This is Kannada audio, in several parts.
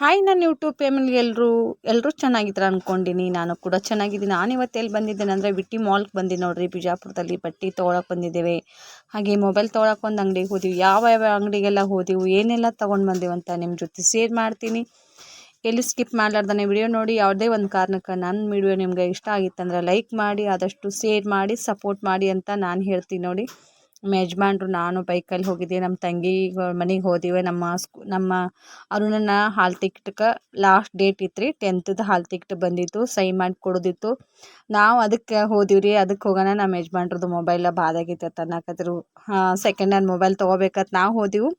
ಹಾಯ್ ನನ್ನ ಯೂಟ್ಯೂಬ್ ಫ್ಯಾಮಿಲಿ ಎಲ್ಲರೂ ಎಲ್ಲರೂ ಚೆನ್ನಾಗಿದ್ರು ಅಂದ್ಕೊಂಡಿನಿ ನಾನು ಕೂಡ ಚೆನ್ನಾಗಿದ್ದೀನಿ. ನಾನು ಇವತ್ತು ಎಲ್ಲಿ ಬಂದಿದ್ದೇನೆ ಅಂದರೆ ವಿಟ್ಟಿ ಮಾಲ್ಗೆ ಬಂದಿದ್ದೆ ನೋಡಿರಿ. ಬಿಜಾಪುರದಲ್ಲಿ ಬಟ್ಟೆ ತೊಗೊಳಕ್ಕೆ ಬಂದಿದ್ದೇವೆ. ಹಾಗೆ ಮೊಬೈಲ್ ತೊಗೊಳಕ್ಕೆ ಒಂದು ಅಂಗಡಿಗೆ ಹೋದಿವಿ. ಯಾವ ಯಾವ ಅಂಗಡಿಗೆಲ್ಲ ಹೋದೆವು, ಏನೆಲ್ಲ ತೊಗೊಂಡು ಬಂದೆವು ಅಂತ ನಿಮ್ಮ ಜೊತೆ ಶೇರ್ ಮಾಡ್ತೀನಿ. ಎಲ್ಲಿ ಸ್ಕಿಪ್ ಮಾಡಲಾರ್ದಾನೆ ವಿಡಿಯೋ ನೋಡಿ. ಯಾವುದೇ ಒಂದು ಕಾರಣಕ್ಕೆ ನನ್ನ ವಿಡಿಯೋ ನಿಮ್ಗೆ ಇಷ್ಟ ಆಗಿತ್ತಂದ್ರೆ ಲೈಕ್ ಮಾಡಿ, ಆದಷ್ಟು ಶೇರ್ ಮಾಡಿ ಸಪೋರ್ಟ್ ಮಾಡಿ ಅಂತ ನಾನು ಹೇಳ್ತೀನಿ ನೋಡಿ. ನಮ್ಮ ಯಜಮಾನ್ರು, ನಾನು ಬೈಕಲ್ಲಿ ಹೋಗಿದ್ದೆ. ನಮ್ಮ ತಂಗಿ ಮನೆಗೆ ಹೋದಿವಿ. ನಮ್ಮ ಸ್ಕೂ, ನಮ್ಮ ಅರುಣನ ಹಾಲ್ ಟಿಕೆಟ್ಗೆ ಲಾಸ್ಟ್ ಡೇಟ್ ಇತ್ತು ರೀ ಟೆಂತ್ದು ಹಾಲ್ ಟಿಕೆಟ್ ಬಂದಿತ್ತು. ಸಹಿ ಮಾಡಿ ಕೊಡೋದಿತ್ತು. ನಾವು ಅದಕ್ಕೆ ಹೋದಿವಿ ರೀ. ಅದಕ್ಕೆ ಹೋಗೋಣ ನಮ್ಮ ಯಜಮಾನ್ರದ್ದು ಮೊಬೈಲ ಬಾದಾಗಿತ್ತು ಹಾಂ ಸೆಕೆಂಡ್ ಹ್ಯಾಂಡ್ ಮೊಬೈಲ್ ತೊಗೋಬೇಕಂತ ನಾವು ಹೋದೆವು.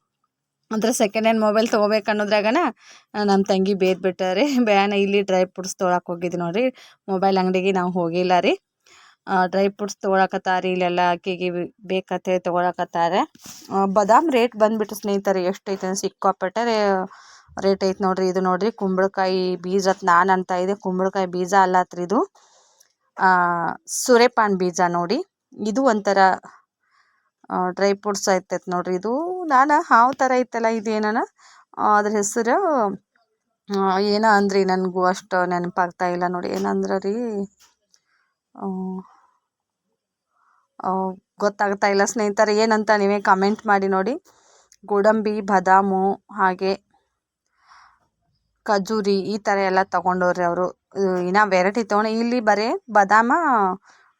ಅಂದ್ರೆ ಸೆಕೆಂಡ್ ಹ್ಯಾಂಡ್ ಮೊಬೈಲ್ ತೊಗೋಬೇಕು ಅನ್ನೋದ್ರಾಗನ ನಮ್ಮ ತಂಗಿ ಬೇರೆ ಬಿಟ್ಟಾರೆ. ಬ್ಯಾನ ಇಲ್ಲಿ ಡ್ರೈ ಫ್ರೂಟ್ಸ್ ತೊಗೊಳಕ್ಕೆ ಹೋಗಿದ್ವಿ ನೋಡಿರಿ. ಮೊಬೈಲ್ ಅಂಗಡಿಗೆ ನಾವು ಹೋಗಿಲ್ಲ ರೀ. ಡ್ರೈ ಫ್ರೂಟ್ಸ್ ತೊಗೊಳಕತ್ತಾರ, ಇಲ್ಲೆಲ್ಲ ಆಕೆಗೆ ಬೇಕಂತೇಳಿ ತೊಗೊಳಕತ್ತಾರೆ. ಬಾದಾಮ್ ರೇಟ್ ಬಂದ್ಬಿಟ್ಟು ಸ್ನೇಹಿತರೆ ಎಷ್ಟೈತೆ ಅಂತ ಸಿಕ್ಕಾಪಟ್ಟೆ ರೇಟ್ ಐತೆ ನೋಡ್ರಿ. ಇದು ನೋಡ್ರಿ, ಕುಂಬಳಕಾಯಿ ಬೀಜ ನಾನು ಅಂತ ಇದೆ. ಕುಂಬಳಕಾಯಿ ಬೀಜ ಅಲ್ಲತ್ರಿ ಇದು. ಸೂರ್ಯಪಾನ ಬೀಜ ನೋಡಿ. ಇದು ಒಂಥರ ಡ್ರೈ ಫ್ರೂಟ್ಸ್ ಐತೈತೆ ನೋಡ್ರಿ. ಇದು ನಾನು ಹಾವು ಥರ ಐತಲ್ಲ ಇದೇನ ಅದ್ರ ಹೆಸರು ಏನೋ ಅಂದ್ರಿ ನನಗೂ ಅಷ್ಟು ನೆನಪಾಗ್ತಾ ಇಲ್ಲ ನೋಡಿ. ಏನಂದ್ರೆ ರೀ ಗೊತ್ತಾಗ್ತಾ ಇಲ್ಲ. ಸ್ನೇಹಿತರೆ, ಏನಂತ ನೀವೇ ಕಮೆಂಟ್ ಮಾಡಿ ನೋಡಿ. ಗೋಡಂಬಿ, ಬಾದಾಮು, ಹಾಗೆ ಖಜೂರಿ ಈ ಥರ ಎಲ್ಲ ತೊಗೊಂಡವ್ರಿ ಅವರು. ಇನ್ನೂ ವೆರೈಟಿ ತೊಗೊಂಡು ಇಲ್ಲಿ ಬರೀ ಬಾದಾಮ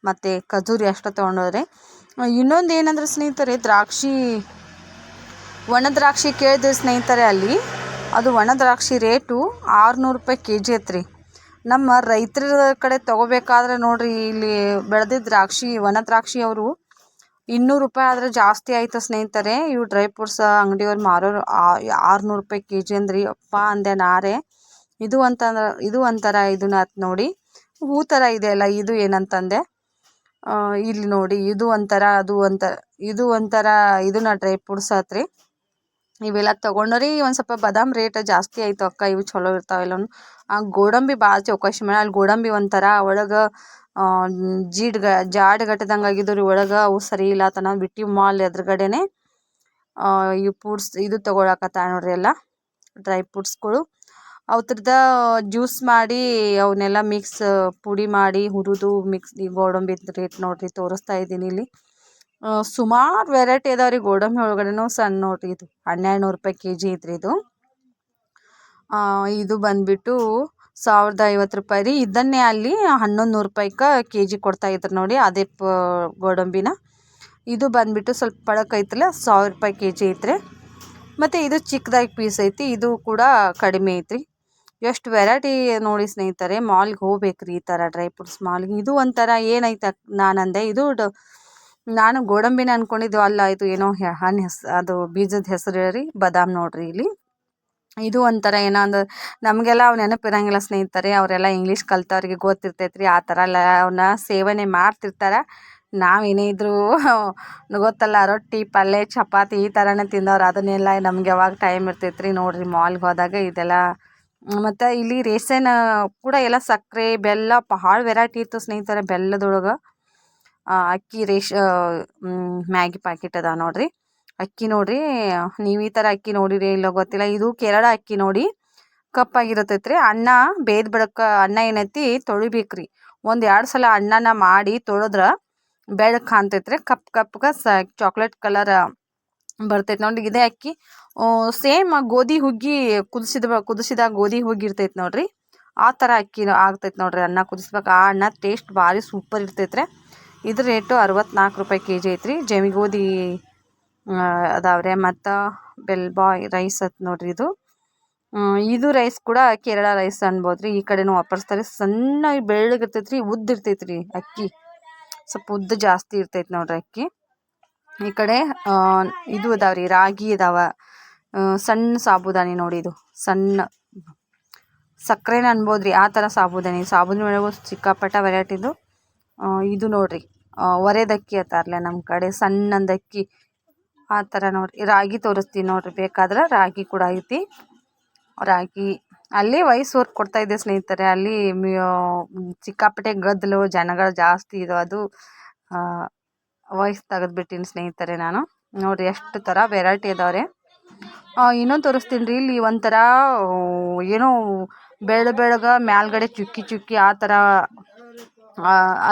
ಮತ್ತು ಖಜೂರಿ ಅಷ್ಟು ತೊಗೊಂಡವ್ರೆ. ಇನ್ನೊಂದು ಏನಂದ್ರೆ ಸ್ನೇಹಿತರೆ, ದ್ರಾಕ್ಷಿ, ಒಣ ದ್ರಾಕ್ಷಿ ಕೇಳಿದ್ರೆ ಸ್ನೇಹಿತರೆ ಅಲ್ಲಿ. ಅದು ಒಣ ದ್ರಾಕ್ಷಿ ರೇಟು ಆರುನೂರು ರೂಪಾಯಿ ಕೆ ಜಿ ಐತ್ರಿ. ನಮ್ಮ ರೈತರ ಕಡೆ ತಗೋಬೇಕಾದ್ರೆ ನೋಡಿರಿ, ಇಲ್ಲಿ ಬೆಳೆದಿದ್ದ ದ್ರಾಕ್ಷಿ, ಒಣ ದ್ರಾಕ್ಷಿ ಅವರು ಇನ್ನೂರು ರೂಪಾಯಿ ಆದರೆ ಜಾಸ್ತಿ ಆಯಿತು ಸ್ನೇಹಿತರೆ. ಇವು ಡ್ರೈ ಫ್ರೂಟ್ಸ್ ಅಂಗಡಿಯವ್ರು ಮಾರೋರು ಆರುನೂರು ರೂಪಾಯಿ ಕೆ ಜಿ ಅಂದ್ರಿ. ಅಪ್ಪ ಅಂದೆ ನಾರೆ. ಇದು ಅಂತಂದ್ರೆ, ಇದು ಒಂಥರ ಇದನ್ನ ನೋಡಿ. ಹೂ ಥರ ಇದೆ ಅಲ್ಲ, ಇದು ಏನಂತಂದೆ? ಇಲ್ಲಿ ನೋಡಿ, ಇದು ಒಂಥರ, ಅದು ಒಂಥರ, ಇದು ಒಂಥರ ಇದನ್ನ ಡ್ರೈ ಫ್ರೂಟ್ಸ್ ಆತ್ರಿ. ಇವೆಲ್ಲ ತಗೊಂಡರಿ ಒಂದು ಸ್ವಲ್ಪ ಬಾದಾಮ್ ರೇಟ್ ಜಾಸ್ತಿ ಆಯಿತು ಅಕ್ಕ, ಇವು ಚಲೋ ಇರ್ತಾವೆಲ್ಲ ಆ ಗೋಡಂಬಿ ಭಾಳ ಚೌಕಾಶಿ ಮಾಡಿ ಅಲ್ಲಿ ಗೋಡಂಬಿ ಒಂಥರ ಒಳಗೆ ಜೀಡ್ಗ ಜಾಡ್ ಗಟ್ಟದಂಗೆ ಆಗಿದ್ದು ರೀ ಒಳಗೆ, ಅವು ಸರಿ ಇಲ್ಲ ತನ ಬಿಟ್ಟಿ ಮಾಲ್ ಎದುರುಗಡೆನೆ ಇವು ಫ್ರೂಟ್ಸ್ ಇದು ತೊಗೊಳಕತ್ತ ನೋಡ್ರಿ ಎಲ್ಲ, ಡ್ರೈ ಫ್ರೂಟ್ಸ್ಗಳು. ಅವ್ರದ ಜ್ಯೂಸ್ ಮಾಡಿ ಅವನ್ನೆಲ್ಲ ಮಿಕ್ಸ್ ಪುಡಿ ಮಾಡಿ ಹುರಿದು ಮಿಕ್ಸ್ ಈ ಗೋಡಂಬಿ ರೇಟ್ ನೋಡಿರಿ ತೋರಿಸ್ತಾ ಇದ್ದೀನಿ ಇಲ್ಲಿ. ಸುಮಾರು ವೆರೈಟಿ ಅದಾವೆ ರೀ ಗೋಡಂಬಿ ಒಳಗಡೆನೂ ಸಣ್ಣ ನೋಡಿರಿ ಇದು. ಹನ್ನೆರಡು ನೂರು ರೂಪಾಯಿ ಕೆ ಜಿ ಐತ್ರಿ ಇದು. ಇದು ಬಂದುಬಿಟ್ಟು ಸಾವಿರದ ಐವತ್ತು ರೂಪಾಯಿ ರೀ. ಇದನ್ನೇ ಅಲ್ಲಿ ಹನ್ನೊಂದು ನೂರು ರೂಪಾಯ್ಗೆ ಕೆ ಜಿ ಕೊಡ್ತಾಯಿದ್ರು ನೋಡಿ ಅದೇ ಪ, ಗೋಡಂಬಿನ. ಇದು ಬಂದುಬಿಟ್ಟು ಸ್ವಲ್ಪ ಪಳಕ್ ಐತಲ್ಲ ಸಾವಿರ ರೂಪಾಯಿ ಕೆ ಜಿ ಐತ್ರಿ. ಮತ್ತು ಇದು ಚಿಕ್ಕದಾಗಿ ಪೀಸ್ ಐತಿ, ಇದು ಕೂಡ ಕಡಿಮೆ ಐತ್ರಿ. ಎಷ್ಟು ವೆರೈಟಿ ನೋಡಿ ಸ್ನೇಹಿತರೆ, ಮಾಲ್ಗೆ ಹೋಗ್ಬೇಕು ರೀ ಈ ಥರ ಡ್ರೈ ಫ್ರೂಟ್ಸ್ ಮಾಲ್ಗೆ. ಇದು ಒಂಥರ ಏನೈತೆ ನಾನಂದೆ, ಇದು ನಾನು ಗೋಡಂಬಿನ ಅಂದ್ಕೊಂಡಿದ್ದು ಅಲ್ಲ, ಇದು ಏನೋ ಹಣ್ಣು ಹೆಸ್, ಅದು ಬೀಜದ ಹೆಸರು ರೀ ಬದಾಮ್ ನೋಡಿರಿ ಇಲ್ಲಿ. ಇದು ಒಂಥರ ಏನೋ ಒಂದು, ನಮಗೆಲ್ಲ ಅವು ನೆನಪಿರಂಗಿಲ್ಲ ಸ್ನೇಹಿತರೆ, ಅವರೆಲ್ಲ ಇಂಗ್ಲೀಷ್ ಕಲ್ತವ್ರಿಗೆ ಗೊತ್ತಿರ್ತೈತೆ ರೀ ಆ ಥರ ಎಲ್ಲ ಅವನ್ನ ಸೇವನೆ ಮಾಡ್ತಿರ್ತಾರೆ. ನಾವು ಏನೇ ಇದ್ದರೂ ಗೊತ್ತಲ್ಲ, ರೊಟ್ಟಿ ಪಲ್ಯ ಚಪಾತಿ ಈ ಥರನೇ ತಿಂದವ್ರು, ಅದನ್ನೆಲ್ಲ ನಮ್ಗೆ ಯಾವಾಗ ಟೈಮ್ ಇರ್ತೈತೆ ರೀ ನೋಡಿರಿ ಮಾಲ್ಗೆ ಹೋದಾಗ ಇದೆಲ್ಲ. ಮತ್ತು ಇಲ್ಲಿ ರೇಷನ್ ಕೂಡ ಎಲ್ಲ ಸಕ್ಕರೆ, ಬೆಲ್ಲ ಭಾಳ ವೆರೈಟಿ ಇತ್ತು ಸ್ನೇಹಿತರೆ, ಬೆಲ್ಲದೊಳಗೆ. ಅಕ್ಕಿ ರೇಷ್ ಮ್ಯಾಗಿ ಪ್ಯಾಕೆಟ್ ಅದ ನೋಡ್ರಿ. ಅಕ್ಕಿ ನೋಡ್ರಿ, ನೀವು ಈ ಥರ ಅಕ್ಕಿ ನೋಡಿರಿ ಇಲ್ಲೋ ಗೊತ್ತಿಲ್ಲ. ಇದು ಕೇರಳ ಅಕ್ಕಿ ನೋಡಿ ಕಪ್ಪಾಗಿರತೈತ್ರಿ. ಅನ್ನ ಬೇದ್ ಬಿಡಕ್ಕೆ ಅನ್ನ ಏನೈತಿ ತೊಳಿಬೇಕ್ರಿ. ಒಂದು ಎರಡು ಸಲ ಅನ್ನನ ಮಾಡಿ ತೊಳೆದ್ರೆ ಬೆಳಕು ಕಾಣ್ತೈತ್ರಿ. ಕಪ್ ಕಪ್ಗೆ ಸ ಚಾಕ್ಲೇಟ್ ಕಲರ್ ಬರ್ತೈತೆ ನೋಡಿ ಇದೇ ಅಕ್ಕಿ ಸೇಮ್ ಗೋಧಿ ಹುಗ್ಗಿ ಕುದಿಸಿದ ಕುದಿಸಿದ ಗೋಧಿ ಹುಗ್ಗಿ ಇರ್ತೈತೆ ನೋಡ್ರಿ. ಆ ಥರ ಅಕ್ಕಿ ಆಗ್ತೈತೆ ನೋಡ್ರಿ ಅನ್ನ ಕುದಿಸ್ಬೇಕು. ಆ ಅನ್ನ ಟೇಸ್ಟ್ ಭಾರಿ ಸೂಪರ್ ಇರ್ತೈತೆ ರೀ ಇದ್ರ ರೇಟು ಅರವತ್ನಾಲ್ಕು ರೂಪಾಯಿ ಕೆ ಜಿ ಐತ್ರಿ. ಜಮಿ ಗೋಧಿ ಅದಾವ್ರೆ. ಮತ್ತು ಬೆಲ್ ಬಾಯ್ ರೈಸ್ ಅತ್ ನೋಡ್ರಿ ಇದು. ಇದು ರೈಸ್ ಕೂಡ ಕೇರಳ ರೈಸ್ ಅನ್ಬೋದು ರೀ ಈ ಕಡೆನೂ ವಾಪರ್ಸ್ತಾರೆ. ಸಣ್ಣ ಬೆಳ್ಳಗಿರ್ತೈತೆ ರೀ ಉದ್ದ ಇರ್ತೈತೆ ಅಕ್ಕಿ. ಸ್ವಲ್ಪ ಉದ್ದ ಜಾಸ್ತಿ ಇರ್ತೈತೆ ನೋಡ್ರಿ ಅಕ್ಕಿ. ಈ ಕಡೆ ಇದು ಅದಾವ ರೀ ರಾಗಿ ಅದಾವ. ಸಣ್ಣ ಸಾಬುದಾನಿ ನೋಡಿ ಇದು. ಸಣ್ಣ. ಸಕ್ಕರೆನ ಅನ್ಬೋದು ರೀ ಆ ಥರ ಸಾಬುದಾನಿ. ಸಾಬೂದಾನಿ ಒಳಗೂ ಸಿಕ್ಕಾಪಟ್ಟ ವೆರೈಟಿದು ಇದು ನೋಡಿರಿ. ಒರೆದಕ್ಕಿ ಅಂತಾರಲ್ಲ ನಮ್ಮ ಕಡೆ. ಸಣ್ಣಂದಕ್ಕಿ ಆ ಥರ ನೋಡಿರಿ. ರಾಗಿ ತೋರಿಸ್ತೀನಿ ನೋಡಿರಿ. ಬೇಕಾದ್ರೆ ರಾಗಿ ಕೂಡ ಐತಿ. ರಾಗಿ ಅಲ್ಲಿ ವಯಸ್ಸೋರ್ಗೆ ಕೊಡ್ತಾಯಿದ್ದೆ ಸ್ನೇಹಿತರೆ. ಅಲ್ಲಿ ಸಿಕ್ಕಾಪಟ್ಟೆ ಗದ್ದಲು, ಜನಗಳು ಜಾಸ್ತಿ ಇದು ಅದು. ವಯಸ್ಸು ತೆಗೆದ್ಬಿಟ್ಟಿನಿ ಸ್ನೇಹಿತರೆ ನಾನು. ನೋಡಿರಿ ಎಷ್ಟು ಥರ ವೆರೈಟಿ ಅದಾವ್ರೆ. ಇನ್ನೊಂದು ತೋರಿಸ್ತೀನಿ ರೀ. ಇಲ್ಲಿ ಒಂಥರ ಏನೋ ಬೆಳ್ ಬೆಳಗ ಮ್ಯಾಲ್ಗಡೆ ಚುಕ್ಕಿ ಚುಕ್ಕಿ ಆ ಥರ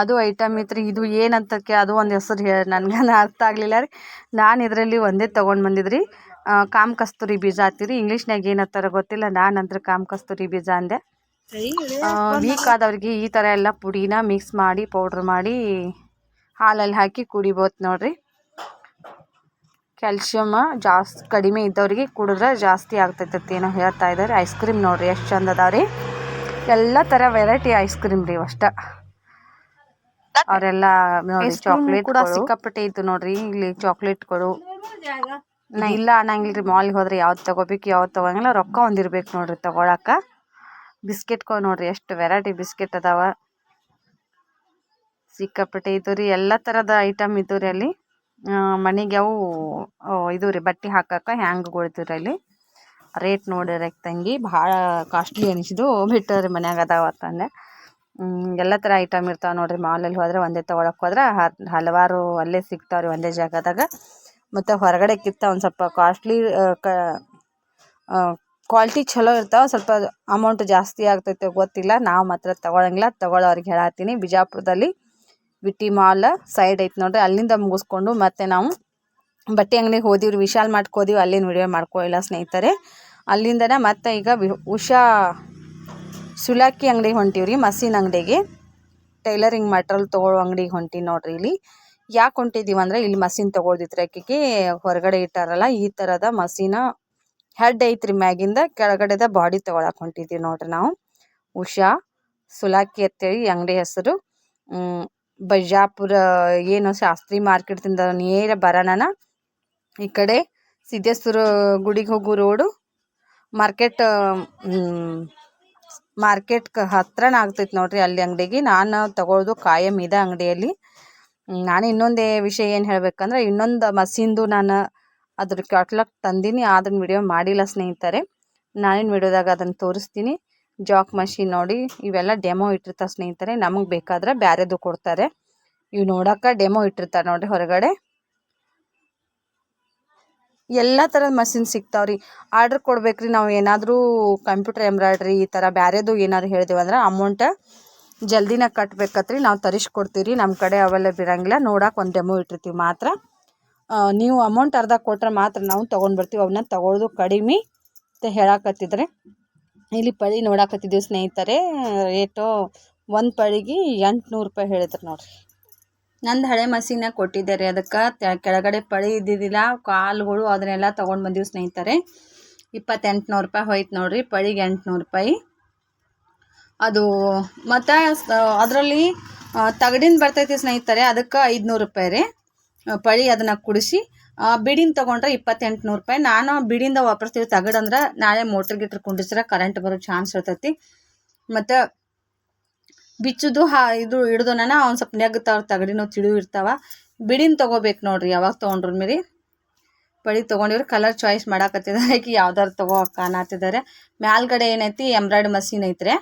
ಅದು ಐಟಮ್ ಇತ್ತು ಇದು ಏನಂತಕ್ಕೆ ಅದು ಒಂದು ಹೆಸರು ಹೇಳಿ ನನಗೆ ಅರ್ಥ ಆಗಲಿಲ್ಲ ರೀ. ನಾನು ಇದರಲ್ಲಿ ಒಂದೇ ತೊಗೊಂಡು ಬಂದಿದ್ರಿ. ಕಾಮ ಕಸ್ತೂರಿ ಬೀಜ ಹತ್ತಿರಿ ಇಂಗ್ಲೀಷ್ನಾಗ ಏನತ್ತಾರ ಗೊತ್ತಿಲ್ಲ. ನಾನು ಅಂದ್ರೆ ಕಾಮ ಕಸ್ತೂರಿ ಬೀಜ ಅಂದೆ. ವೀಕ್ ಆದವ್ರಿಗೆ ಈ ಥರ ಎಲ್ಲ ಪುಡಿನ ಮಿಕ್ಸ್ ಮಾಡಿ ಪೌಡ್ರ್ ಮಾಡಿ ಹಾಲಲ್ಲಿ ಹಾಕಿ ಕುಡಿಬೋದು ನೋಡ್ರಿ. ಕ್ಯಾಲ್ಶಿಯಮ್ ಜಾಸ್ತಿ ಕಡಿಮೆ ಇದ್ದವ್ರಿಗೆ ಕುಡಿದ್ರೆ ಜಾಸ್ತಿ ಆಗ್ತೈತತಿ ಏನೋ ಹೇಳ್ತಾ ಇದ್ದಾರೆ ಐಸ್ ಕ್ರೀಮ್ ನೋಡ್ರಿ ಎಷ್ಟು ಚಂದ ಅದಾವ್ರಿ. ಎಲ್ಲ ಥರ ವೆರೈಟಿ ಐಸ್ ಕ್ರೀಮ್ ರೀ ಅಷ್ಟ. ಅವರೆಲ್ಲ ನೋಡಿ ಚಾಕ್ಲೇಟ್ ಕೂಡ ಸಿಕ್ಕಾಪಟ್ಟೆ ಇತ್ತು ನೋಡ್ರಿ ಇಲ್ಲಿ ಚಾಕ್ಲೇಟ್ಗಳು ನಾ ಇಲ್ಲ ಅನ್ನಂಗಿಲ್ರಿ ಮಾಲ್ಗೆ ಹೋದ್ರೆ ಯಾವ್ದು ತಗೋಬೇಕು ಯಾವ್ದು ತಗೋಂಗಿಲ್ಲ ರೊಕ್ಕ ಒಂದಿರ್ಬೇಕು ನೋಡ್ರಿ ತಗೊಳಕ ಕೊ ನೋಡ್ರಿ ಎಷ್ಟು ವೆರೈಟಿ ಬಿಸ್ಕೆಟ್ ಅದಾವ. ಸಿಕ್ಕಾಪಟ್ಟೆ ಇದ್ದು ರೀ ಎಲ್ಲ ತರದ ಐಟಮ್ ಇದ್ದು ರೀ ಅಲ್ಲಿ. ಮನೆಗೆ ಅವು ಇದು ರೀ ಬಟ್ಟೆ ಹಾಕಕ್ಕೆ ಹ್ಯಾಂಗ್ ರೀ ಅಲ್ಲಿ. ರೇಟ್ ನೋಡ್ರಿ ತಂಗಿ ಭಾಳ ಕಾಸ್ಟ್ಲಿ ಅನಿಸಿದು ಬಿಟ್ಟವ್ರಿ ಮನ್ಯಾಗ ಅದಾವ ಅಂತಂದೆ. ಹ್ಮ್, ಎಲ್ಲ ಥರ ಐಟಮ್ ಇರ್ತಾವೆ ನೋಡ್ರಿ. ಮಾಲಲ್ಲಿ ಹೋದ್ರೆ ಒಂದೇ ತೊಗೊಳಕ್ಕೆ ಹೋದ್ರೆ ಹಲವಾರು ಅಲ್ಲೇ ಸಿಗ್ತಾವ್ರಿ ಒಂದೇ ಜಾಗದಾಗ. ಮತ್ತು ಕಿತ್ತ ಒಂದು ಸ್ವಲ್ಪ ಕಾಸ್ಟ್ಲಿ ಕ ಕ್ವಾಲಿಟಿ ಚಲೋ ಇರ್ತಾವೆ. ಸ್ವಲ್ಪ ಅಮೌಂಟ್ ಜಾಸ್ತಿ ಆಗ್ತೈತೆ ಗೊತ್ತಿಲ್ಲ. ನಾವು ಮಾತ್ರ ತಗೊಳಂಗಿಲ್ಲ. ತಗೊಳ್ಳೋರಿಗೆ ಹೇಳತ್ತೀನಿ ಬಿಜಾಪುರದಲ್ಲಿ ವಿಟಿ ಮಾಲ್ ಸೈಡ್ ಐತೆ ನೋಡ್ರಿ. ಅಲ್ಲಿಂದ ಮುಗಿಸ್ಕೊಂಡು ಮತ್ತೆ ನಾವು ಬಟ್ಟೆ ಅಂಗಡಿಗೆ ಹೋದಿವ್ರಿ ವಿಶಾಲ್ ಮಾಡ್ಕೋದಿವಿ ಅಲ್ಲಿನ ವಿಡಿಯೋ ಮಾಡ್ಕೊಳ್ಳಿಲ್ಲ ಸ್ನೇಹಿತರೆ. ಅಲ್ಲಿಂದನೇ ಮತ್ತೆ ಈಗ ವಿ- ಉಷಾ ಸುಲಾಕಿ ಅಂಗಡಿಗೆ ಹೊಂಟೀವ್ರಿ ಮಸೀನ್ ಅಂಗಡಿಗೆ. ಟೈಲರಿಂಗ್ ಮೆಟ್ರಲ್ ತೊಗೊಳ್ಳೋ ಅಂಗಡಿಗೆ ಹೊಂಟೀವಿ ನೋಡ್ರಿ ಇಲ್ಲಿ. ಯಾಕೆ ಹೊಂಟಿದ್ದೀವಿ ಅಂದ್ರೆ ಇಲ್ಲಿ ಮಸೀನ್ ತೊಗೊಳ್ದಿತ್ತು ಆಕೆಗೆ. ಹೊರಗಡೆ ಇಟ್ಟಾರಲ್ಲ, ಈ ಥರದ ಮಸೀನ ಹೆಡ್ ಐತ್ರಿ ಮ್ಯಾಗಿಂದ ಕೆಳಗಡೆದ ಬಾಡಿ ತೊಗೊಳಕ್ಕೆ ಹೊಂಟಿದ್ದೀವಿ ನೋಡ್ರಿ ನಾವು. ಉಷಾ ಸುಲಾಕಿ ಅಂತೇಳಿ ಅಂಗಡಿ ಹೆಸರು. ಬೈಜಾಪುರ ಬಜಾಪುರ ಏನು ಶಾಸ್ತ್ರಿ ಮಾರ್ಕೆಟ್ದಿಂದ ನೇರ ಬರೋಣ ಈ ಕಡೆ ಸಿದ್ದೇಶ್ವರ ಗುಡಿಗೆ ಹೋಗೋ ರೋಡು. ಮಾರ್ಕೆಟ್ ಮಾರ್ಕೆಟ್ ಹತ್ರನ ಆಗ್ತೈತೆ ನೋಡ್ರಿ ಅಲ್ಲಿ ಅಂಗಡಿಗೆ. ನಾನು ತಗೊಳ್ಳೋದು ಕಾಯಂ ಇದೆ ಅಂಗಡಿಯಲ್ಲಿ. ನಾನು ಇನ್ನೊಂದೇ ವಿಷಯ ಏನು ಹೇಳ್ಬೇಕಂದ್ರೆ ಇನ್ನೊಂದು ಮಸೀನ್ದು ನಾನು ಅದ್ರ ಕ್ಯಾಟ್ಲಾಗ್ ತಂದೀನಿ. ಅದನ್ನ ವಿಡಿಯೋ ಮಾಡಿಲ್ಲ ಸ್ನೇಹಿತರೆ. ನಾನಿನ ವಿಡಿಯೋದಾಗ ಅದನ್ನು ತೋರಿಸ್ತೀನಿ. ಜಾಕ್ ಮಷೀನ್ ನೋಡಿ, ಇವೆಲ್ಲ ಡೆಮೋ ಇಟ್ಟಿರ್ತಾರೆ ಸ್ನೇಹಿತರೆ. ನಮಗೆ ಬೇಕಾದ್ರೆ ಬ್ಯಾರೆದು ಕೊಡ್ತಾರೆ. ಇವು ನೋಡೋಕೆ ಡೆಮೋ ಇಟ್ಟಿರ್ತಾರೆ ನೋಡಿರಿ ಹೊರಗಡೆ. ಎಲ್ಲ ಥರದ ಮಷಿನ್ ಸಿಗ್ತಾವ್ರಿ. ಆರ್ಡ್ರ್ ಕೊಡ್ಬೇಕ್ರಿ ನಾವು ಏನಾದರೂ ಕಂಪ್ಯೂಟರ್ ಎಂಬ್ರಾಯ್ಡ್ರಿ ಈ ಥರ ಬೇರೆದು ಏನಾದ್ರು ಹೇಳಿದೆವು ಅಂದ್ರೆ ಅಮೌಂಟ ಜಲ್ದಿನ ಕಟ್ಬೇಕತ್ರಿ. ನಾವು ತರಿಸ್ಕೊಡ್ತೀವಿ ರೀ ನಮ್ಮ ಕಡೆ ಅವೈಲೇಬಲ್ ಇರಂಗಿಲ್ಲ. ನೋಡಕ್ಕೆ ಒಂದು ಡೆಮೋ ಇಟ್ಟಿರ್ತೀವಿ ಮಾತ್ರ. ನೀವು ಅಮೌಂಟ್ ಅರ್ಧ ಕೊಟ್ರೆ ಮಾತ್ರ ನಾವು ತೊಗೊಂಡು ಬರ್ತೀವಿ. ಅವನ್ನ ತಗೊಳ್ಳೋದು ಕಡಿಮೆ ಅಂತ ಹೇಳಕತ್ತಿದ್ರೆ. ಇಲ್ಲಿ ಪಳಿ ನೋಡಾಕತ್ತಿದ್ದೀವಿ ಸ್ನೇಹಿತರೆ ರೇಟು ಒಂದು ಪಳಿಗೆ ಎಂಟುನೂರು ರೂಪಾಯಿ ಹೇಳಿದ್ರು ನೋಡ್ರಿ. ನಂದು ಹಳೆ ಮಸೀನಾಗ ಕೊಟ್ಟಿದ್ದೆ ರೀ. ಅದಕ್ಕೆ ಕೆಳಗಡೆ ಪಳಿ ಇದ್ದಿದ್ದಿಲ್ಲ. ಕಾಲುಗಳು ಅದನ್ನೆಲ್ಲ ತೊಗೊಂಡು ಬಂದಿವ್ ಸ್ನೇಹಿತರೆ. ಇಪ್ಪತ್ತೆಂಟುನೂರು ರೂಪಾಯಿ ಹೋಯ್ತು ನೋಡ್ರಿ. ಪಳಿಗೆ ಎಂಟುನೂರು ರೂಪಾಯಿ. ಅದು ಮತ್ತು ಅದರಲ್ಲಿ ತಗಡಿನ ಬರ್ತೈತಿ ಸ್ನೇಹಿತರೆ. ಅದಕ್ಕೆ ಐದುನೂರು ರೂಪಾಯಿ ರೀ. ಪಳಿ ಅದನ್ನು ಕುಡಿಸಿ ಬಿಡಿನ ತೊಗೊಂಡ್ರೆ ಇಪ್ಪತ್ತೆಂಟುನೂರು ರೂಪಾಯಿ. ನಾನು ಬಿಡಿಂದ ವಾಪರ್ಸ್ತೀವಿ ತಗಡಂದ್ರೆ ನಾಳೆ ಮೋಟ್ರ್ ಗಿಟ್ರ್ ಕುಂಡಿಸ್ರೆ ಕರೆಂಟ್ ಬರೋ ಚಾನ್ಸ್ ಇರ್ತೈತಿ. ಮತ್ತು ಬಿಚ್ಚುದು, ಹಾ, ಇದು ಹಿಡ್ದೋನ ಒಂದು ಸ್ವಲ್ಪ ನೆಗ್ತಾವ, ತಗಡಿನೂ ತಿಳು ಇರ್ತಾವ. ಬಿಡಿನ ತೊಗೋಬೇಕು ನೋಡ್ರಿ, ಯಾವಾಗ ತೊಗೊಂಡ್ರ ಮೇರಿ. ಬಳಿ ತೊಗೊಂಡಿವ್ರು ಕಲರ್ ಚಾಯ್ಸ್ ಮಾಡಾಕತ್ತಿದ್ದಾರೆ ಆಕೆ ಯಾವ್ದಾರು ತೊಗೋ ಕಾಣತ್ತಿದ್ದಾರೆ ಮ್ಯಾಲ್ಗಡೆ ಏನೈತಿ ಎಂಬ್ರಾಯ್ಡ್ ಮಷೀನ್ ಐತ್ರಿ.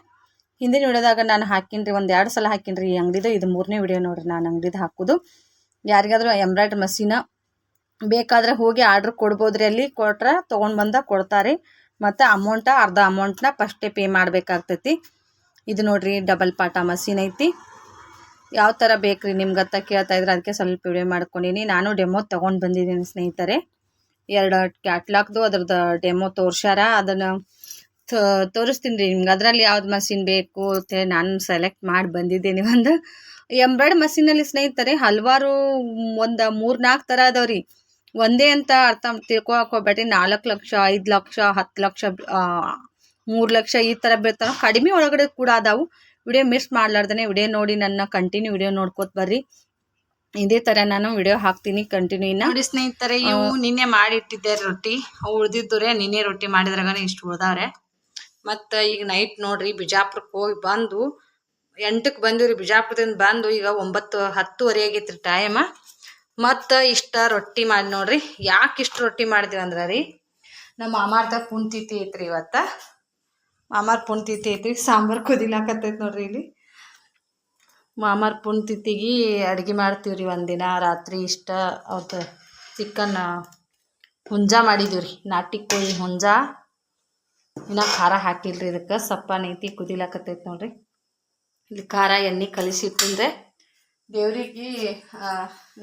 ಹಿಂದಿನ ವಿಡಿಯೋದಾಗ ನಾನು ಹಾಕಿನ್ರಿ, ಒಂದು ಎರಡು ಸಲ ಹಾಕಿನ್ರಿ, ಈ ಅಂಗಡಿದು, ಇದು ಮೂರನೇ ವಿಡಿಯೋ ನೋಡ್ರಿ, ನಾನು ಅಂಗಡಿದು ಹಾಕೋದು. ಯಾರಿಗಾದ್ರೂ ಎಂಬ್ರಾಯ್ಡ್ ಮಷೀನ ಬೇಕಾದ್ರೆ ಹೋಗಿ ಆರ್ಡ್ರ್ ಕೊಡ್ಬೋದ್ರಿ ಅಲ್ಲಿ, ಕೊಟ್ರೆ ತೊಗೊಂಡು ಬಂದ ಕೊಡ್ತಾರೆ. ಮತ್ತು ಅಮೌಂಟ ಅರ್ಧ ಅಮೌಂಟ್ನ ಫಸ್ಟೇ ಪೇ ಮಾಡಬೇಕಾಗ್ತೈತಿ. ಇದು ನೋಡ್ರಿ ಡಬಲ್ ಪಾಟ ಮಸೀನ್ ಐತಿ. ಯಾವ ಥರ ಬೇಕ್ರಿ ನಿಮ್ಗೆ ಅತ್ತ ಕೇಳ್ತಾ ಇದ್ರೆ ಅದಕ್ಕೆ ಸ್ವಲ್ಪ ವಿಡಿಯೋ ಮಾಡ್ಕೊಂಡಿನಿ. ನಾನು ಡೆಮೋ ತೊಗೊಂಡು ಬಂದಿದ್ದೀನಿ ಸ್ನೇಹಿತರೆ. ಎರಡು ಕ್ಯಾಟ್ಲಾಗ್ದು ಅದ್ರದ್ದು ಡೆಮೋ ತೋರ್ಸ್ಯಾರ. ಅದನ್ನು ತೋರಿಸ್ತೀನಿ ರೀ ನಿಮ್ಗೆ. ಅದರಲ್ಲಿ ಯಾವ್ದು ಮಷಿನ್ ಬೇಕು ಅಂತೇಳಿ ನಾನು ಸೆಲೆಕ್ಟ್ ಮಾಡಿ ಬಂದಿದ್ದೀನಿ ಒಂದು. ಎಂಬ್ರಾಯ್ಡ್ ಮಷೀನಲ್ಲಿ ಸ್ನೇಹಿತರೆ ಹಲವಾರು ಒಂದು ಮೂರು ನಾಲ್ಕು ಥರ ಅದಾವ್ರಿ ಒಂದೇ ಅಂತ ಅರ್ಥ ತಿಳ್ಕೊ ಹಾಕೋಬೇಡಿ ನಾಲ್ಕು ಲಕ್ಷ, ಐದು ಲಕ್ಷ, ಹತ್ತು ಲಕ್ಷ ಮೂರು ಲಕ್ಷ ಈ ಥರ ಬೀಳ್ತಾವೆ ಕಡಿಮೆ ಒಳಗಡೆ ಕೂಡ ಅದಾವು. ವಿಡಿಯೋ ಮಿಸ್ ಮಾಡ್ಲಾರ್ದೇ ವಿಡಿಯೋ ನೋಡಿ ನನ್ನ ಕಂಟಿನ್ಯೂ ವಿಡಿಯೋ ನೋಡ್ಕೋತ ಬರ್ರಿ. ಇದೇ ಥರ ನಾನು ವಿಡಿಯೋ ಹಾಕ್ತೀನಿ ಕಂಟಿನ್ಯೂ ಇನ್ನ. ನೋಡಿ ಸ್ನೇಹಿತರೆ ಇವು ನಿನ್ನೆ ಮಾಡಿಟ್ಟಿದ್ದೆ ರೊಟ್ಟಿ. ಅವು ಉಳಿದಿದ್ದರೆ ನಿನ್ನೆ ರೊಟ್ಟಿ ಮಾಡಿದ್ರಾಗನೇ ಇಷ್ಟು ಉಳ್ದಾವ್ರೆ. ಮತ್ತು ಈಗ ನೈಟ್ ನೋಡ್ರಿ ಬಿಜಾಪುರಕ್ಕೆ ಹೋಗಿ ಬಂದು ಎಂಟಕ್ಕೆ ಬಂದಿವ್ರಿ ಬಿಜಾಪುರದಿಂದ ಬಂದು ಈಗ ಒಂಬತ್ತು ಹತ್ತುವರೆ ಆಗೈತ್ರಿ ಟೈಮ ಮತ್ತು ಇಷ್ಟ ರೊಟ್ಟಿ ಮಾಡಿ ನೋಡ್ರಿ. ಯಾಕೆ ಇಷ್ಟು ರೊಟ್ಟಿ ಮಾಡಿದ್ವಿ ಅಂದ್ರೆ ರೀ? ನಮ್ಮ ಮಾಮಾರ್ದ ಕುಂತಿತಿ ಐತ್ರಿ ಇವತ್ತು. ಮಾಮಾರ್ ಪುಣ್ತಿಥಿ ಐತಿ ಸಾಂಬಾರು ಕುದಿಲಾಕತ್ತೈತಿ ನೋಡ್ರಿ ಇಲ್ಲಿ. ಮಾಮಾರ್ ಪುಣ್ತಿಥಿಗೆ ಅಡುಗೆ ಮಾಡ್ತೀವಿ ರೀ ಒಂದಿನ, ರಾತ್ರಿ ಇಷ್ಟ ಅವತ್ತು ಚಿಕನ್ ಹುಂಜ ಮಾಡಿದ್ದೀವಿ ರೀ ನಾಟಿ ಕೋಳಿ ಹುಂಜ. ಇನ್ನು ಖಾರ ಹಾಕಿಲ್ರಿ ಇದಕ್ಕೆ. ಸಪ್ಪನ ಐತಿ ಕುದಿಲಾಕತ್ತೈತಿ ನೋಡ್ರಿ. ಇಲ್ಲಿ ಖಾರ ಎಣ್ಣೆ ಕಲಿಸಿಟ್ಟಂದ್ರೆ ದೇವ್ರಿಗೆ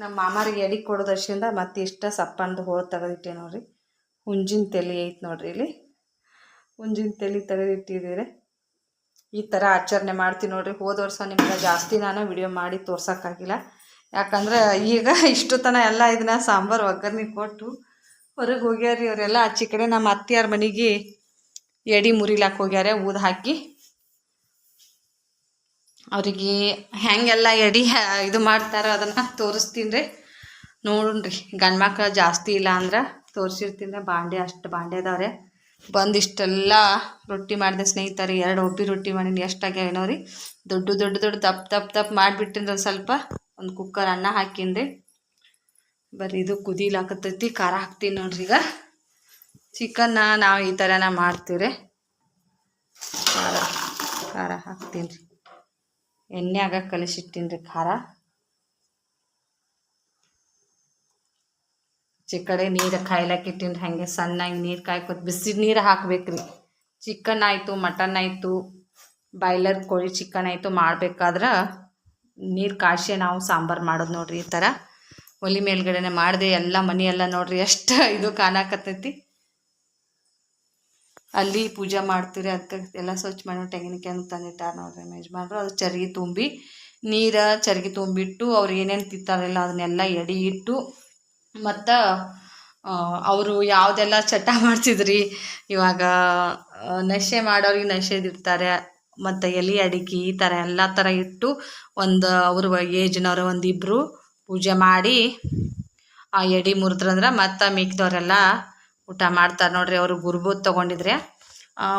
ನಮ್ಮ ಮಾಮಾರಿಗೆ ಎಡಿ ಕೊಡೋದರ್ಶಿಂದ ಮತ್ತೆ ಇಷ್ಟ ಸಪ್ಪಂದು ಹೋಳು ತೆಗೆದಿಟ್ಟೆ ನೋಡ್ರಿ. ಹುಂಜಿನ ತಲೆ ಐತೆ ನೋಡ್ರಿ ಇಲ್ಲಿ. ಹುಂಜಿನ ತಲೆ ತೆಗೆದಿಟ್ಟಿದ್ದೀರಿ. ಈ ಥರ ಆಚರಣೆ ಮಾಡ್ತೀನಿ ನೋಡ್ರಿ. ಹೋದ ವರ್ಷ ನಿಮ್ಗೆ ಜಾಸ್ತಿ ನಾನು ವಿಡಿಯೋ ಮಾಡಿ ತೋರ್ಸೋಕ್ಕಾಗಿಲ್ಲ. ಯಾಕಂದ್ರೆ ಈಗ ಇಷ್ಟು ತನ ಎಲ್ಲ ಇದನ್ನ ಸಾಂಬಾರು ಒಗ್ಗರಣೆ ಕೊಟ್ಟು ಹೊರಗೆ ಹೋಗ್ಯಾರಿ ಅವರೆಲ್ಲ. ಆಚೆ ಕಡೆ ನಮ್ಮ ಅತ್ತೆಯಾರ ಮನೆಗೆ ಎಡಿ ಮುರಿಲಾಕ್ ಹೋಗ್ಯಾರ, ಊದು ಹಾಕಿ. ಅವರಿಗೆ ಹೆಂಗೆಲ್ಲ ಎಡಿ ಇದು ಮಾಡ್ತಾರ ಅದನ್ನು ತೋರಿಸ್ತೀನಿ ರೀ ನೋಡ್ರಿ ಗಂಡು ಮಕ್ಳು ಜಾಸ್ತಿ ಇಲ್ಲ ಅಂದ್ರೆ ತೋರಿಸಿರ್ತೀನಿ ಬಾಂಡೆ ಅಷ್ಟು ಬಾಂಡೆ ಅದಾವ್ರೆ. ಬಂದು ಇಷ್ಟೆಲ್ಲ ರೊಟ್ಟಿ ಮಾಡಿದೆ ಸ್ನೇಹಿತರೆ, ಎರಡು ಒಬ್ಬಿ ರೊಟ್ಟಿ ಮಾಡೀನಿ ಎಷ್ಟಾಗ್ಯಾವ ಏನೋರಿ ದೊಡ್ಡ ದೊಡ್ಡ ದೊಡ್ಡ ದಪ್ಪ ದಪ್ಪ ದಪ್ಪ ಮಾಡಿಬಿಟ್ಟಿಂದ್ರೆ ಸ್ವಲ್ಪ. ಒಂದು ಕುಕ್ಕರ್ ಅನ್ನ ಹಾಕೀನಿ ಬರೀ ಇದು ಕುದಿಲಾಕತ್ತೈತಿ ಖಾರ ಹಾಕ್ತೀನಿ ನೋಡ್ರಿ ಈಗ. ಚಿಕನ್ನ ನಾವು ಈ ಥರನ ಮಾಡ್ತೀವಿ ಖಾರ ಖಾರ ಹಾಕ್ತೀನಿ ರೀ ಎಣ್ಣೆಯಾಗ ಕಲಿಸಿಟ್ಟಿನಿ ರೀ ಖಾರ. ಚಿಕ್ಕಡೆ ನೀರು ಕಾಯ್ಲಕ್ಕೆ ಇಟ್ಟಿನಿ ಹಾಗೆ ಸಣ್ಣಗೆ ನೀರು ಕಾಯ್ಕೊತ ಬಿಸಿ ನೀರು ಹಾಕ್ಬೇಕ್ರಿ. ಚಿಕನ್ ಆಯಿತು, ಮಟನ್ ಆಯಿತು, ಬಾಯ್ಲರ್ ಕೋಳಿ ಚಿಕನ್ ಆಯಿತು ಮಾಡಬೇಕಾದ್ರೆ ನೀರು ಕಾಯಿಸೇ ನಾವು ಸಾಂಬಾರು ಮಾಡೋದು ನೋಡ್ರಿ ಈ ಥರ ಒಲಿ ಮೇಲ್ಗಡೆನೆ ಮಾಡಿದೆ, ಎಲ್ಲ ಮನೆಯೆಲ್ಲ ನೋಡ್ರಿ ಎಷ್ಟು ಇದು ಕಾಣಕತ್ತೈತಿ. ಅಲ್ಲಿ ಪೂಜೆ ಮಾಡ್ತೀರಿ ಅದಕ್ಕೆ ಎಲ್ಲ ಸ್ವಚ್ಛ ಮಾಡೋ ತೆಂಗಿನಕಾಯಿ ಅಂತ ತಂದಿಟ್ಟಾರ ನೋಡ್ರಿ ಯಜಮಾನ್ರು. ಅದು ಚರ್ಗಿ ತುಂಬಿ, ನೀರು ಚರ್ಗಿ ತುಂಬಿಟ್ಟು ಅವ್ರು ಏನೇನು ತಿಂತಾರಲ್ಲ ಅದನ್ನೆಲ್ಲ ಎಡಿ ಇಟ್ಟು ಮತ್ತು ಅವರು ಯಾವುದೆಲ್ಲ ಚಟ ಮಾಡ್ತಿದ್ರಿ? ಇವಾಗ ನಶೆ ಮಾಡೋರಿಗೆ ನಶೆದಿರ್ತಾರೆ ಮತ್ತು ಎಲೆ ಅಡಿಕೆ ಈ ಥರ ಎಲ್ಲ ಥರ ಇಟ್ಟು ಒಂದು, ಅವ್ರ ಏಜ್ನವ್ರ ಒಂದಿಬ್ಬರು ಪೂಜೆ ಮಾಡಿ ಆ ಎಡಿ ಮುರಿದ್ರಂದ್ರೆ ಮತ್ತು ಮಿಕ್ಕಿದವರೆಲ್ಲ ಊಟ ಮಾಡ್ತಾರೆ ನೋಡ್ರಿ. ಅವರು ಗುರ್ಬೋದ್ ತೊಗೊಂಡಿದ್ರೆ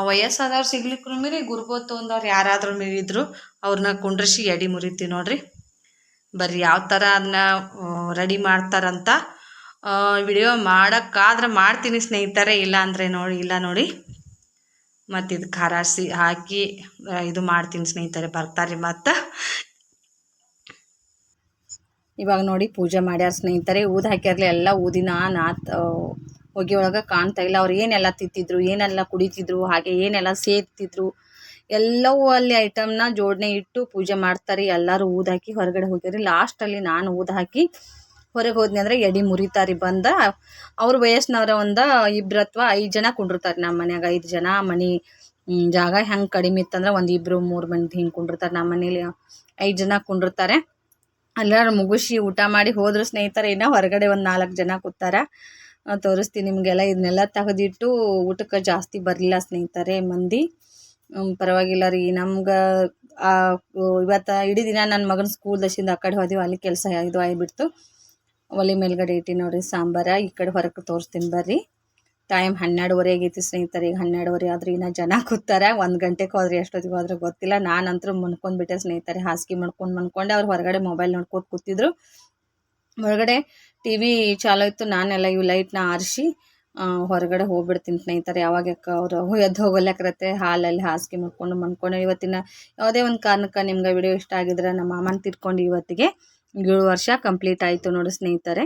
ವಯಸ್ಸಾದವ್ರು ಸಿಗ್ಲಿಕ್ಕೂ ಮೀರಿ ಗುರ್ಬೋದ್ ತೊಗೊಂಡವ್ರು ಯಾರಾದರೂ ಮೀರಿದ್ರು ಅವ್ರನ್ನ ಕುಂಡ್ರಿಸಿ ಎಡಿ ಮುರಿತೀವಿ ನೋಡ್ರಿ. ಬರ್ರಿ ಯಾವ ಥರ ಅದನ್ನ ರೆಡಿ ಮಾಡ್ತಾರಂತ ವಿಡಿಯೋ ಮಾಡೋಕ್ಕಾದ್ರೆ ಮಾಡ್ತೀನಿ ಸ್ನೇಹಿತರೆ, ಇಲ್ಲ ಅಂದರೆ ನೋಡಿ, ಇಲ್ಲ ನೋಡಿ. ಮತ್ತು ಇದು ಖಾರ ಸಿ ಹಾಕಿ ಇದು ಮಾಡ್ತೀನಿ ಸ್ನೇಹಿತರೆ, ಬರ್ತಾರೆ ಮತ್ತು. ಇವಾಗ ನೋಡಿ ಪೂಜೆ ಮಾಡ್ಯಾರ ಸ್ನೇಹಿತರೆ, ಊದು ಹಾಕ್ಯಾರಲಿ ಎಲ್ಲ ಊದಿನ ನಾತ್ ಹೊಗೆ ಒಳಗೆ ಕಾಣ್ತಾ ಇಲ್ಲ. ಅವ್ರು ಏನೆಲ್ಲ ತಿಂತಿದ್ರು, ಏನೆಲ್ಲ ಕುಡಿತಿದ್ರು, ಹಾಗೆ ಏನೆಲ್ಲ ಸೇರ್ತಿದ್ರು ಎಲ್ಲವೂ ಅಲ್ಲಿ ಐಟಮ್ನ ಜೋಡಣೆ ಇಟ್ಟು ಪೂಜೆ ಮಾಡ್ತಾರೆ. ಎಲ್ಲರೂ ಊದು ಹಾಕಿ ಹೊರಗಡೆ ಹೋಗ್ಯಾರಿ ಲಾಸ್ಟಲ್ಲಿ ನಾನು ಊದು ಹಾಕಿ ಹೊರಗೆ ಹೋದ್ನಿ ಅಂದ್ರೆ ಎಡಿ ಮುರಿತಾರಿ ಬಂದ. ಅವ್ರ ವಯಸ್ಸಿನವ್ರ ಒಂದು ಇಬ್ರು ಅಥವಾ ಐದು ಜನ ಕುಂಡಿರ್ತಾರೆ ನಮ್ಮ ಮನ್ಯಾಗ. ಐದು ಜನ ಮನೆ ಜಾಗ ಹೆಂಗೆ ಕಡಿಮೆ ಇತ್ತಂದ್ರೆ ಒಂದು ಇಬ್ಬರು ಮೂರು ಮಂದಿ ಹಿಂಗೆ ಕುಂಡಿರ್ತಾರೆ ನಮ್ಮ ಮನೇಲಿ. ಐದು ಜನ ಕುಂಡಿರ್ತಾರೆ. ಎಲ್ಲರೂ ಮುಗಿಸಿ ಊಟ ಮಾಡಿ ಹೋದ್ರು ಸ್ನೇಹಿತರೆ ಇನ್ನು ಹೊರಗಡೆ ಒಂದು ನಾಲ್ಕು ಜನ ಕೂತಾರ. ತೋರಿಸ್ತೀನಿ ನಿಮಗೆಲ್ಲ. ಇದನ್ನೆಲ್ಲ ತೆಗೆದಿಟ್ಟು ಊಟಕ್ಕೆ ಜಾಸ್ತಿ ಬರಲಿಲ್ಲ ಸ್ನೇಹಿತರೆ ಮಂದಿ. ಪರವಾಗಿಲ್ಲ ರೀ. ನಮ್ಗೆ ಇವತ್ತು ಇಡೀ ದಿನ ನನ್ನ ಮಗನ ಸ್ಕೂಲ್ ದಶಿಂದ ಆ ಕಡೆ ಹೋದಿವಿ. ಅಲ್ಲಿ ಕೆಲಸ ಇದು ಆಗಿಬಿಡ್ತು ಒಲೆ ಮೇಲ್ಗಡೆ ಇಟ್ಟು ನೋಡ್ರಿ ಸಾಂಬಾರ. ಈ ಕಡೆ ಹೊರಗೆ ತೋರಿಸ್ತೀನಿ ಬರ್ರಿ. ಟೈಮ್ ಹನ್ನೆರಡುವರೆ ಆಗೈತಿ ಸ್ನೇಹಿತರೆ. ಈಗ ಹನ್ನೆರಡುವರೆ ಆದ್ರೆ ಇನ್ನು ಜನ ಕೂತಾರೆ. ಒಂದು ಗಂಟೆಗೆ ಹೋದ್ರೆ ಎಷ್ಟೊತ್ತಿಗೆ ಹೋದ್ರೆ ಗೊತ್ತಿಲ್ಲ. ನಾನಂತರೂ ಮನ್ಕೊಂಡ್ಬಿಟ್ಟೆ ಸ್ನೇಹಿತರೆ. ಹಾಸಿಗೆ ಮಾಡ್ಕೊಂಡು ಮನ್ಕೊಂಡೆ. ಅವ್ರು ಹೊರಗಡೆ ಮೊಬೈಲ್ ನೋಡ್ಕೊಂಡು ಕೂತಿದ್ರು. ಹೊರಗಡೆ ಟಿ ವಿ ಚಾಲು ಇತ್ತು. ನಾನೆಲ್ಲ ಇವು ಲೈಟ್ನ ಆರಿಸಿ ಹೊರಗಡೆ ಹೋಗ್ಬಿಡ್ತೀನಿ ಸ್ನೇಹಿತರೆ. ಯಾವಾಗ ಅವರು ಎದ್ದು ಹೋಗಲಕ್ಕರತ್ತೆ ಹಾಲಲ್ಲಿ ಹಾಸಿಗೆ ಮಾಡ್ಕೊಂಡು ಮನ್ಕೊಂಡು. ಇವತ್ತಿನ ಯಾವುದೇ ಒಂದು ಕಾರಣಕ್ಕೆ ನಿಮ್ಗೆ ವಿಡಿಯೋ ಇಷ್ಟ ಆಗಿದ್ರೆ ನಮ್ಮ ಮಾಮನ ತಿರ್ಕೊಂಡು ಇವತ್ತಿಗೆ ಏಳು ವರ್ಷ ಕಂಪ್ಲೀಟ್ ಆಯಿತು ನೋಡಿ ಸ್ನೇಹಿತರೆ.